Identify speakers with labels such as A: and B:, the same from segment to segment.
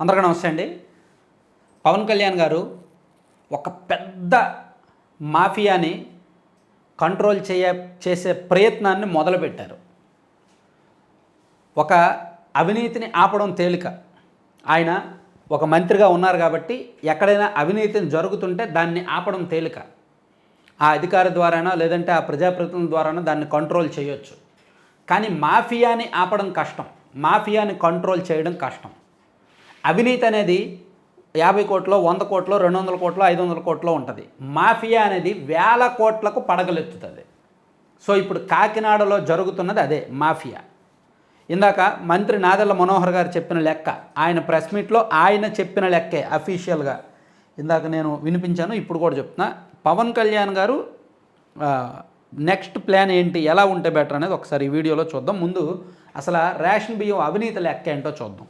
A: అందరికీ నమస్తే అండి. పవన్ కళ్యాణ్ గారు ఒక పెద్ద మాఫియాని కంట్రోల్ చేయ చేసే ప్రయత్నాన్ని మొదలుపెట్టారు. ఒక అవినీతిని ఆపడం తేలిక. ఆయన ఒక మంత్రిగా ఉన్నారు కాబట్టి ఎక్కడైనా అవినీతిని జరుగుతుంటే దాన్ని ఆపడం తేలిక. ఆ అధికారి ద్వారానో లేదంటే ఆ ప్రజాప్రతినిధుల ద్వారానో దాన్ని కంట్రోల్ చేయొచ్చు. కానీ మాఫియాని ఆపడం కష్టం. మాఫియాని కంట్రోల్ చేయడం కష్టం. అవినీతి అనేది యాభై కోట్లో వంద కోట్లో రెండు వందల కోట్లో ఐదు వందల కోట్లో ఉంటుంది. మాఫియా అనేది వేల కోట్లకు పడగలెత్తుతుంది. సో ఇప్పుడు కాకినాడలో జరుగుతున్నది అదే మాఫియా. ఇందాక మంత్రి నాదెల్ల మనోహర్ గారు చెప్పిన లెక్క ఆయన ప్రెస్ మీట్లో ఆయన చెప్పిన లెక్కే అఫీషియల్గా. ఇందాక నేను వినిపించాను ఇప్పుడు కూడా చెప్తున్నా. పవన్ కళ్యాణ్ గారు నెక్స్ట్ ప్లాన్ ఏంటి ఎలా ఉంటే బెటర్ అనేది ఒకసారి ఈ వీడియోలో చూద్దాం. ముందు అసలు రేషన్ బియ్యం అవినీతి లెక్క ఏంటో చూద్దాం.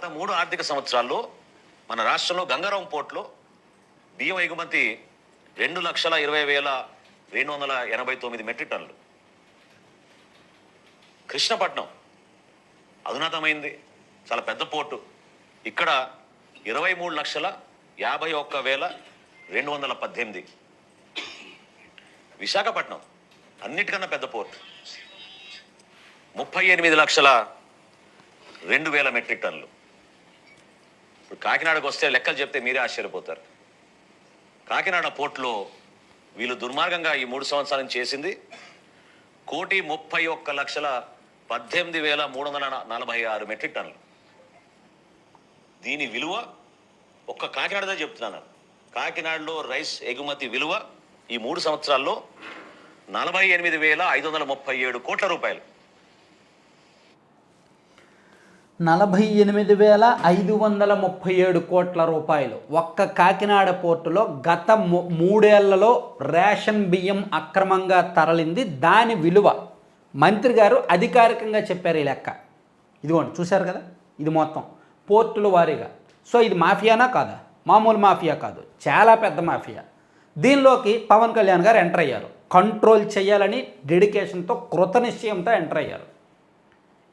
B: గత మూడు ఆర్థిక సంవత్సరాల్లో మన రాష్ట్రంలో గంగారాం పోర్టులో బియ్యం ఎగుమతి రెండు లక్షల ఇరవై వేల రెండు వందల ఎనభై తొమ్మిది మెట్రిక్ టన్నులు. కృష్ణపట్నం అధునాతమైంది చాలా పెద్ద పోర్టు. ఇక్కడ ఇరవై మూడు లక్షల యాభై ఒక్క వేల రెండు వందల పద్దెనిమిది. విశాఖపట్నం అన్నిటికన్నా పెద్ద పోర్ట్. ముప్పై ఎనిమిది లక్షల రెండు వేల మెట్రిక్ టన్నులు. ఇప్పుడు కాకినాడకు వస్తే లెక్కలు చెప్తే మీరే ఆశ్చర్యపోతారు. కాకినాడ పోర్టులో వీళ్ళు దుర్మార్గంగా ఈ మూడు సంవత్సరాల నుంచి చేసింది. కోటి ముప్పై ఒక్క లక్షల పద్దెనిమిది వేల మూడు వందల నలభై ఆరు మెట్రిక్ టన్నులు. దీని విలువ ఒక్క కాకినాడదే చెప్తున్నాను. కాకినాడలో రైస్ ఎగుమతి విలువ ఈ మూడు సంవత్సరాల్లో నలభై ఎనిమిది వేల ఐదు వందల ముప్పై ఏడు కోట్ల రూపాయలు.
A: నలభై ఎనిమిది వేల ఐదు వందల ముప్పై ఏడు కోట్ల రూపాయలు. ఒక్క కాకినాడ పోర్టులో గత మూడేళ్ళలో రేషన్ బియ్యం అక్రమంగా తరలింది. దాని విలువ మంత్రి గారు అధికారికంగా చెప్పారు ఈ లెక్క. ఇదిగోండి చూశారు కదా? ఇది మొత్తం పోర్టుల వారీగా. సో ఇది మాఫియానా కాదా? మామూలు మాఫియా కాదు. చాలా పెద్ద మాఫియా. దీనిలోకి పవన్ కళ్యాణ్ గారు ఎంటర్ అయ్యారు. కంట్రోల్ చేయాలని డెడికేషన్తో కృతనిశ్చయంతో ఎంటర్ అయ్యారు.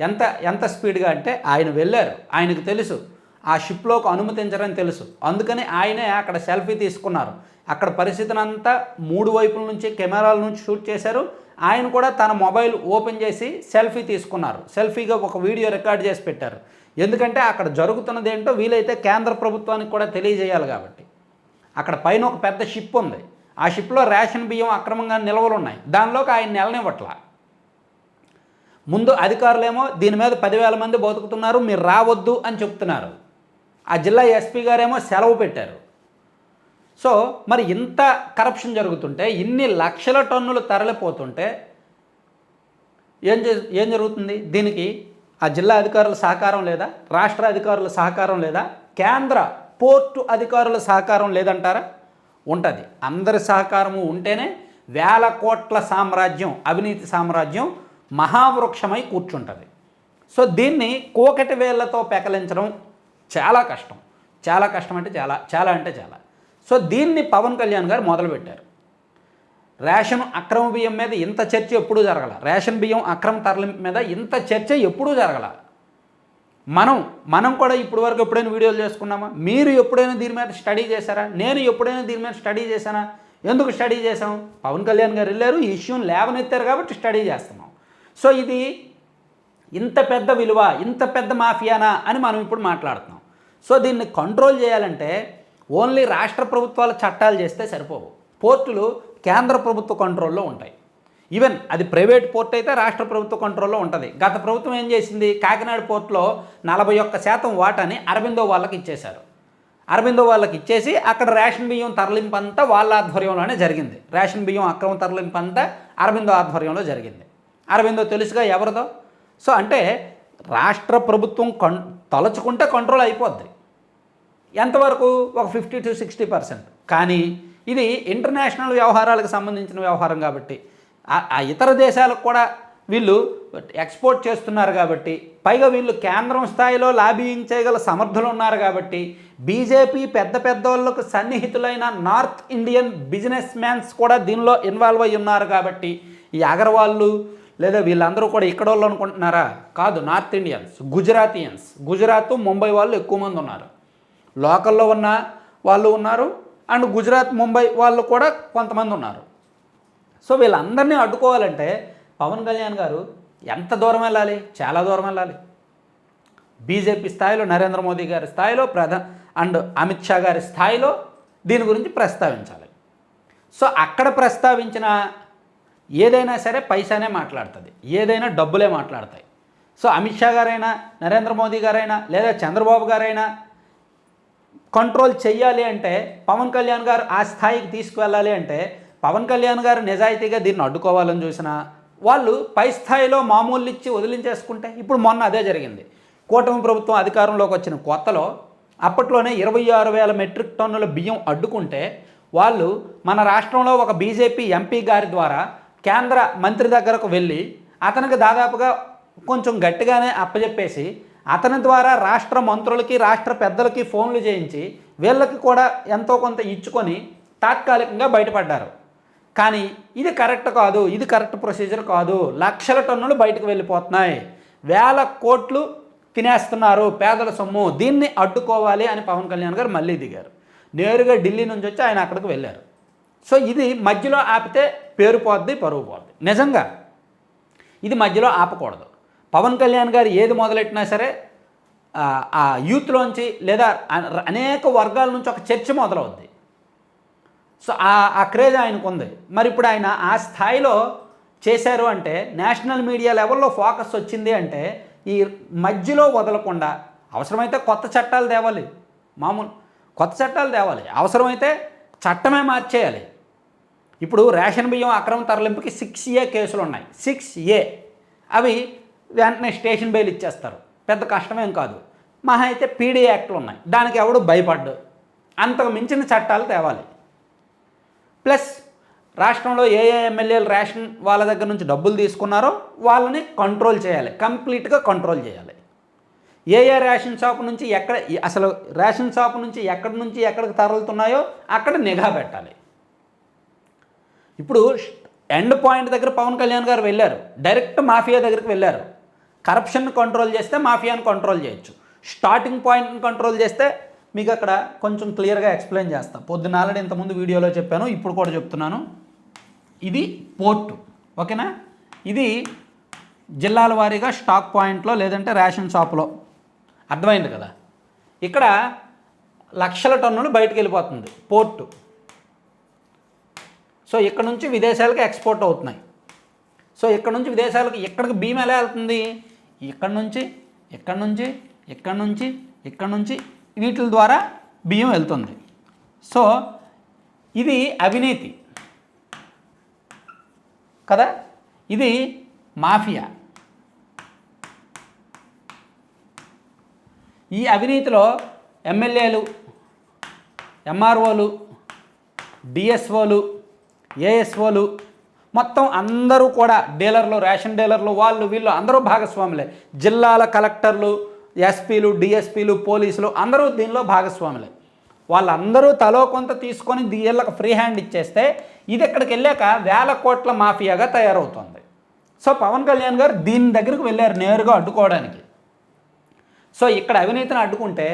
A: ఎంత ఎంత స్పీడ్గా అంటే ఆయన వెళ్ళారు. ఆయనకు తెలుసు. ఆ షిప్లోకి అనుమతించరని తెలుసు. అందుకని ఆయనే అక్కడ సెల్ఫీ తీసుకున్నారు. అక్కడ పరిస్థితిని అంతా మూడు వైపుల నుంచి కెమెరాల నుంచి షూట్ చేశారు. ఆయన కూడా తన మొబైల్ ఓపెన్ చేసి సెల్ఫీ తీసుకున్నారు. సెల్ఫీగా ఒక వీడియో రికార్డ్ చేసి పెట్టారు. ఎందుకంటే అక్కడ జరుగుతున్నది ఏంటో వీలైతే కేంద్ర ప్రభుత్వానికి కూడా తెలియజేయాలి కాబట్టి. అక్కడ పైన ఒక పెద్ద షిప్ ఉంది. ఆ షిప్లో రేషన్ బియ్యం అక్రమంగా నిల్వలు ఉన్నాయి దానిలోకి ఆయన నెలనివ్వట్లా. ముందు అధికారులేమో దీని మీద పదివేల మంది బతుకుతున్నారు మీరు రావద్దు అని చెప్తున్నారు. ఆ జిల్లా ఎస్పీ గారేమో సెలవు పెట్టారు. సో మరి ఇంత కరప్షన్ జరుగుతుంటే ఇన్ని లక్షల టన్నులు తరలిపోతుంటే ఏం ఏం జరుగుతుంది? దీనికి ఆ జిల్లా అధికారుల సహకారం లేదా? రాష్ట్ర అధికారుల సహకారం లేదా? కేంద్ర పోర్టు అధికారుల సహకారం లేదంటారా? ఉంటుంది. అందరి సహకారము ఉంటేనే వేల కోట్ల సామ్రాజ్యం అవినీతి సామ్రాజ్యం మహావృక్షమై కూర్చుంటుంది. సో దీన్ని కోకటి వేళ్ళతో పెకలించడం చాలా కష్టం. చాలా కష్టం అంటే చాలా చాలా అంటే చాలా. సో దీన్ని పవన్ కళ్యాణ్ గారు మొదలుపెట్టారు. రేషన్ అక్రమ బియ్యం మీద ఇంత చర్చ ఎప్పుడూ జరగల. రేషన్ బియ్యం అక్రమ తరలింపు మీద ఇంత చర్చ ఎప్పుడూ జరగల. మనం మనం కూడా ఇప్పటి వరకు ఎప్పుడైనా వీడియోలు చేసుకున్నామా? మీరు ఎప్పుడైనా దీని మీద స్టడీ చేశారా? నేను ఎప్పుడైనా దీని మీద స్టడీ చేశానా? ఎందుకు స్టడీ చేసాం పవన్ కళ్యాణ్ గారు వెళ్ళారు ఈ ఇష్యూని లేవనెత్తారు కాబట్టి స్టడీ చేస్తున్నాం. సో ఇది ఇంత పెద్ద విలువ ఇంత పెద్ద మాఫియానా అని మనం ఇప్పుడు మాట్లాడుతున్నాం. సో దీన్ని కంట్రోల్ చేయాలంటే ఓన్లీ రాష్ట్ర ప్రభుత్వాల చట్టాలు చేస్తే సరిపోవు. పోర్టులు కేంద్ర ప్రభుత్వ కంట్రోల్లో ఉంటాయి. ఈవెన్ అది ప్రైవేట్ పోర్ట్ అయితే రాష్ట్ర ప్రభుత్వ కంట్రోల్లో ఉంటుంది. గత ప్రభుత్వం ఏం చేసింది? కాకినాడ పోర్టులో నలభై ఒక్క శాతం వాటాని అరవిందో వాళ్ళకి ఇచ్చేశారు. అరవిందో వాళ్ళకి ఇచ్చేసి అక్కడ రేషన్ బియ్యం తరలింపు అంతా వాళ్ళ ఆధ్వర్యంలోనే జరిగింది. రేషన్ బియ్యం అక్రమ తరలింపు అంతా అరబిందో ఆధ్వర్యంలో జరిగింది. అరవిందో తెలుసుగా ఎవరిదో? సో అంటే రాష్ట్ర ప్రభుత్వం కం తలుచుకుంటే కంట్రోల్ అయిపోద్ది. ఎంతవరకు? ఒక ఫిఫ్టీ టు సిక్స్టీ పర్సెంట్. కానీ ఇది ఇంటర్నేషనల్ వ్యవహారాలకు సంబంధించిన వ్యవహారం కాబట్టి ఆ- ఇతర దేశాలకు కూడా వీళ్ళు ఎక్స్పోర్ట్ చేస్తున్నారు కాబట్టి పైగా వీళ్ళు కేంద్రం స్థాయిలో లాబియింగ్ చేయగల సమర్థులు ఉన్నారు కాబట్టి బీజేపీ పెద్ద పెద్ద వాళ్ళకు సన్నిహితులైన నార్త్ ఇండియన్ బిజినెస్ మ్యాన్స్ కూడా దీనిలో ఇన్వాల్వ్ అయి ఉన్నారు కాబట్టి ఈ అగర్వాళ్ళు లేదా వీళ్ళందరూ కూడా ఇక్కడ వాళ్ళు అనుకుంటున్నారా? కాదు నార్త్ ఇండియన్స్ గుజరాతీయన్స్. గుజరాత్ ముంబై వాళ్ళు ఎక్కువ మంది ఉన్నారు. లోకల్లో ఉన్న వాళ్ళు ఉన్నారు అండ్ గుజరాత్ ముంబై వాళ్ళు కూడా కొంతమంది ఉన్నారు. సో వీళ్ళందరినీ అడ్డుకోవాలంటే పవన్ కళ్యాణ్ గారు ఎంత దూరం వెళ్ళాలి? చాలా దూరం వెళ్ళాలి. బీజేపీ స్థాయిలో నరేంద్ర మోదీ గారి స్థాయిలో ప్రధా అండ్ అమిత్ షా గారి స్థాయిలో దీని గురించి ప్రస్తావించాలి. సో అక్కడ ప్రస్తావించిన ఏదైనా సరే పైసానే మాట్లాడుతుంది. ఏదైనా డబ్బులే మాట్లాడతాయి. సో అమిత్ షా గారైనా నరేంద్ర మోదీ గారైనా లేదా చంద్రబాబు గారైనా కంట్రోల్ చెయ్యాలి అంటే పవన్ కళ్యాణ్ గారు ఆ స్థాయికి తీసుకువెళ్ళాలి అంటే పవన్ కళ్యాణ్ గారు నిజాయితీగా దీన్ని అడ్డుకోవాలని చూసినా వాళ్ళు పై స్థాయిలో మామూలు ఇచ్చి వదిలించేసుకుంటే ఇప్పుడు మొన్న అదే జరిగింది. కూటమి ప్రభుత్వం అధికారంలోకి వచ్చిన కొత్తలో అప్పట్లోనే ఇరవై ఆరు వేల మెట్రిక్ టన్నుల బియ్యం అడ్డుకుంటే వాళ్ళు మన రాష్ట్రంలో ఒక బీజేపీ ఎంపీ గారి ద్వారా కేంద్ర మంత్రి దగ్గరకు వెళ్ళి అతనికి దాదాపుగా కొంచెం గట్టిగానే అప్పచెప్పేసి అతని ద్వారా రాష్ట్ర మంత్రులకి రాష్ట్ర పెద్దలకి ఫోన్లు చేయించి వీళ్ళకి కూడా ఎంతో కొంత ఇచ్చుకొని తాత్కాలికంగా బయటపడ్డారు. కానీ ఇది కరెక్ట్ కాదు ఇది కరెక్ట్ ప్రొసీజర్ కాదు. లక్షల టన్నులు బయటకు వెళ్ళిపోతున్నాయి. వేల కోట్లు తినేస్తున్నారు పేదల సొమ్ము. దీన్ని అడ్డుకోవాలి అని పవన్ కళ్యాణ్ గారు మళ్ళీ దిగారు. నేరుగా ఢిల్లీ నుంచి వచ్చి ఆయన అక్కడికి వెళ్ళారు. సో ఇది మధ్యలో ఆపితే పేరు పోద్ది పరువు పోద్ది. నిజంగా ఇది మధ్యలో ఆపకూడదు. పవన్ కళ్యాణ్ గారు ఏది మొదలెట్టినా సరే ఆ, యూత్లోంచి లేదా అనేక వర్గాల నుంచి ఒక చర్చ మొదలవుద్ది. సో ఆ ఆ క్రేజ్ ఆయనకు ఉంది. మరి ఇప్పుడు ఆయన ఆ స్థాయిలో చేశారు అంటే నేషనల్ మీడియా లెవెల్లో ఫోకస్ వచ్చింది అంటే ఈ మధ్యలో వదలకుండా అవసరమైతే కొత్త చట్టాలు తేవాలి. మామూలు కొత్త చట్టాలు తేవాలి. అవసరమైతే చట్టమే మార్చేయాలి. ఇప్పుడు రేషన్ బియ్యం అక్రమ తరలింపుకి సిక్స్ ఏ కేసులు ఉన్నాయి సిక్స్ ఏ. అవి వెంటనే స్టేషన్ బెయిల్ ఇచ్చేస్తారు. పెద్ద కష్టమేం కాదు. మహా అయితే పీడీ యాక్ట్లు ఉన్నాయి దానికి ఎవడు భయపడ్డు? అంతకు మించిన చట్టాలు తేవాలి. ప్లస్ రాష్ట్రంలో ఏ ఏ ఎమ్మెల్యేలు రేషన్ వాళ్ళ దగ్గర నుంచి డబ్బులు తీసుకున్నారో వాళ్ళని కంట్రోల్ చేయాలి. కంప్లీట్గా కంట్రోల్ చేయాలి. ఏ ఏ రేషన్ షాప్ నుంచి ఎక్కడ అసలు రేషన్ షాప్ నుంచి ఎక్కడి నుంచి ఎక్కడికి తరలుతున్నాయో అక్కడ నిఘా పెట్టాలి. ఇప్పుడు ఎండ్ పాయింట్ దగ్గర పవన్ కళ్యాణ్ గారు వెళ్ళారు. డైరెక్ట్ మాఫియా దగ్గరికి వెళ్ళారు. కరప్షన్ కంట్రోల్ చేస్తే మాఫియాని కంట్రోల్ చేయొచ్చు. స్టార్టింగ్ పాయింట్ని కంట్రోల్ చేస్తే మీకు అక్కడ కొంచెం క్లియర్గా ఎక్స్ప్లెయిన్ చేస్తాను పొద్దున ఆల్రెడీ ఇంతకుముందు వీడియోలో చెప్పాను ఇప్పుడు కూడా చెప్తున్నాను. ఇది పోర్టు. ఓకేనా? ఇది జిల్లాల వారీగా స్టాక్ పాయింట్లో లేదంటే రేషన్ షాప్లో. అర్థమైంది కదా? ఇక్కడ లక్షల టన్నులు బయటకు వెళ్ళిపోతుంది. పోర్టు. సో ఇక్కడ నుంచి విదేశాలకు ఎక్స్పోర్ట్ అవుతున్నాయి. సో ఇక్కడ నుంచి విదేశాలకు ఎక్కడికి భీమ్ ఎలా వెళ్తుంది? ఇక్కడ నుంచి ఇక్కడ నుంచి ఇక్కడ నుంచి ఇక్కడ నుంచి వీటి ద్వారా బియ్యం వెళ్తుంది. సో ఇది అవినీతి. కదా? ఇది మాఫియా. ఈ అవినీతిలో ఎమ్మెల్యేలు ఎంఆర్ఓలు డిఎస్ఓలు ఏఎస్ఓలు మొత్తం అందరూ కూడా డీలర్లు రేషన్ డీలర్లు వాళ్ళు వీళ్ళు అందరూ భాగస్వాములే. జిల్లాల కలెక్టర్లు ఎస్పీలు డిఎస్పీలు పోలీసులు అందరూ దీనిలో భాగస్వాములే. వాళ్ళందరూ తలో కొంత తీసుకొని వీళ్ళకి ఫ్రీ హ్యాండ్ ఇచ్చేస్తే ఇది ఇక్కడికి వెళ్ళాక వేల కోట్ల మాఫియాగా తయారవుతుంది. సో పవన్ కళ్యాణ్ గారు దీని దగ్గరికి వెళ్ళారు నేరుగా అడ్డుకోవడానికి. సో ఇక్కడ అవినీతిని అడ్డుకుంటే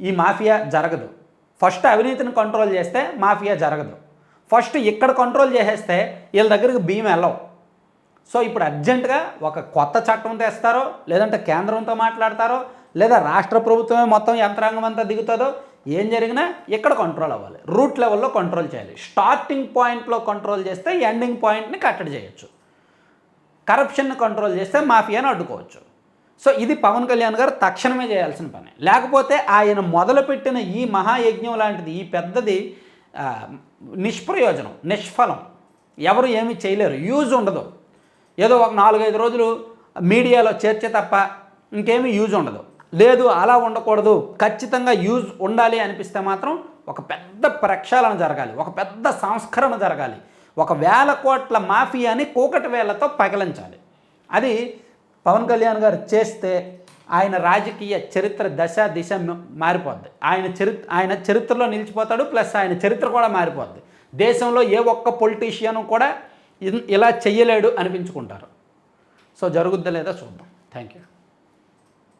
A: ఈ మాఫియా జరగదు. ఫస్ట్ అవినీతిని కంట్రోల్ చేస్తే మాఫియా జరగదు. ఫస్ట్ ఇక్కడ కంట్రోల్ చేసేస్తే వీళ్ళ దగ్గరికి భీమ్ వెళ్ళవు సో ఇప్పుడు అర్జెంటుగా ఒక కొత్త చట్టం తెస్తారో లేదంటే కేంద్రంతో మాట్లాడతారో లేదా రాష్ట్ర ప్రభుత్వమే మొత్తం యంత్రాంగం అంతా దిగుతుందో ఏం జరిగినా ఇక్కడ కంట్రోల్ అవ్వాలి. రూట్ లెవెల్లో కంట్రోల్ చేయాలి. స్టార్టింగ్ పాయింట్లో కంట్రోల్ చేస్తే ఎండింగ్ పాయింట్ని కట్టడి చేయొచ్చు. కరప్షన్ని కంట్రోల్ చేస్తే మాఫియాను అడ్డుకోవచ్చు. సో ఇది పవన్ కళ్యాణ్ గారు తక్షణమే చేయాల్సిన పని. లేకపోతే ఆయన మొదలుపెట్టిన ఈ మహాయజ్ఞం లాంటిది ఈ పెద్దది నిష్ప్రయోజనం నిష్ఫలం. ఎవరు ఏమీ చేయలేరు యూజ్ ఉండదు. ఏదో ఒక నాలుగైదు రోజులు మీడియాలో చేర్చే తప్ప ఇంకేమీ యూజ్ ఉండదు. లేదు అలా ఉండకూడదు. ఖచ్చితంగా యూజ్ ఉండాలి అనిపిస్తే మాత్రం ఒక పెద్ద ప్రక్షాళన జరగాలి ఒక పెద్ద సంస్కరణ జరగాలి. ఒక వేల కోట్ల మాఫియాని కూకటి వేలతో పగిలించాలి. అది పవన్ కళ్యాణ్ గారు చేస్తే ఆయన రాజకీయ చరిత్ర దశ దిశ మారిపోద్ది. ఆయన చరిత్ర ఆయన చరిత్రలో నిలిచిపోతాడు ప్లస్ ఆయన చరిత్ర కూడా మారిపోద్ది. దేశంలో ఏ ఒక్క పొలిటీషియను కూడా ఇన్- ఇలా చెయ్యలేడు అనిపించుకుంటారు. సో జరుగుద్దా లేదా చూద్దాం. Thank you